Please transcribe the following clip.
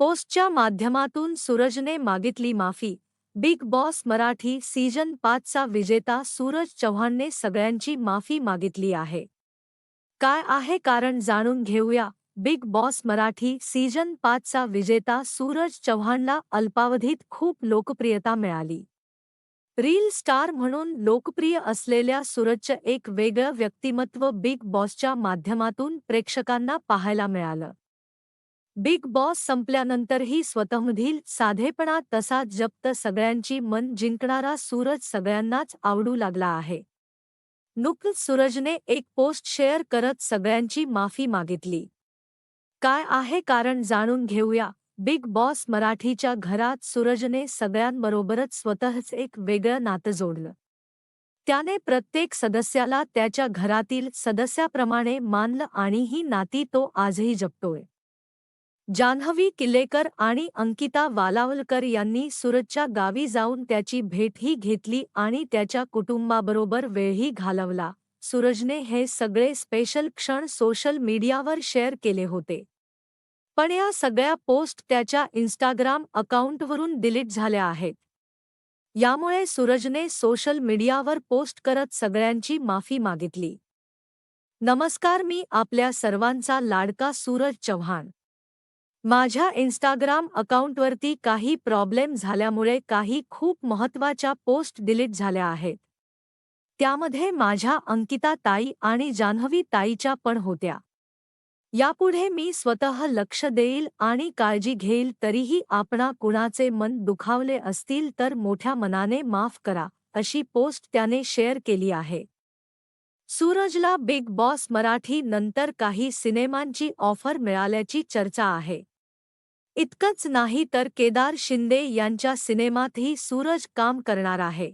पोस्टच्या माध्यमातून सूरजने मागितली माफी. बिग बॉस मराठी सीजन पाचचा विजेता सूरज चव्हाणने सगळ्यांची माफी मागितली आहे. काय आहे कारण जाणून घेऊया. बिग बॉस मराठी सीजन पाचचा विजेता सूरज चव्हाणला अल्पावधीत खूप लोकप्रियता मिळाली. रील स्टार म्हणून लोकप्रिय असलेल्या सूरजचं एक वेगळं व्यक्तिमत्व बिग बॉसच्या माध्यमातून प्रेक्षकांना पाहायला मिळालं. बिग बॉस संपल्यानंतरही स्वतःमधील साधेपणा तसा जप्त सगळ्यांची मन जिंकणारा सूरज सगळ्यांनाच आवडू लागला आहे. नुकत सूरजने एक पोस्ट शेअर करत सगळ्यांची माफी मागितली. काय आहे कारण जाणून घेऊया बिग बॉस मराठीच्या घरात सूरजने सगळ्यांबरोबरच स्वतःच एक वेगळं नातं जोडलं. त्याने प्रत्येक सदस्याला त्याच्या घरातील सदस्याप्रमाणे मानलं आणि ही नाती तो आजही जपतोय. जान्हवी किल्लेकर आणि अंकिता वालावलकर यांनी सूरजच्या गावी जाऊन त्याची भेटही घेतली आणि त्याच्या कुटुंबाबरोबर वेळही घालवला. सूरजने हे सगळे स्पेशल क्षण सोशल मीडियावर शेअर केले होते. पण या सगळ्या पोस्ट त्याच्या इन्स्टाग्राम अकाउंटवरून डिलीट झाल्या आहेत. यामुळे सूरजने सोशल मीडियावर पोस्ट करत सगळ्यांची माफी मागितली. नमस्कार मी आपल्या सर्वांचा लाडका सूरज चव्हाण. माझ्या इन्स्टाग्राम अकाउंटवरती काही प्रॉब्लेम झाल्यामुळे काही खूप महत्त्वाच्या पोस्ट डिलीट झाल्या आहेत. त्यामध्ये माझ्या अंकिता ताई आणि जान्हवी ताईच्या पण होत्या. यापुढे मी स्वतः लक्ष देईल आणि काळजी घेईल तरीही आपणा कुणाचे मन दुखावले असतील तर मोठ्या मनाने माफ करा अशी पोस्ट त्याने शेअर केली आहे. सूरजला बिग बॉस मराठी नंतर काही सिनेमांची ऑफ़र मिळाल्याची चर्चा आहे. इतकंच नाही तर केदार शिंदे यांच्या सिनेमातही सूरज काम करणार आहे.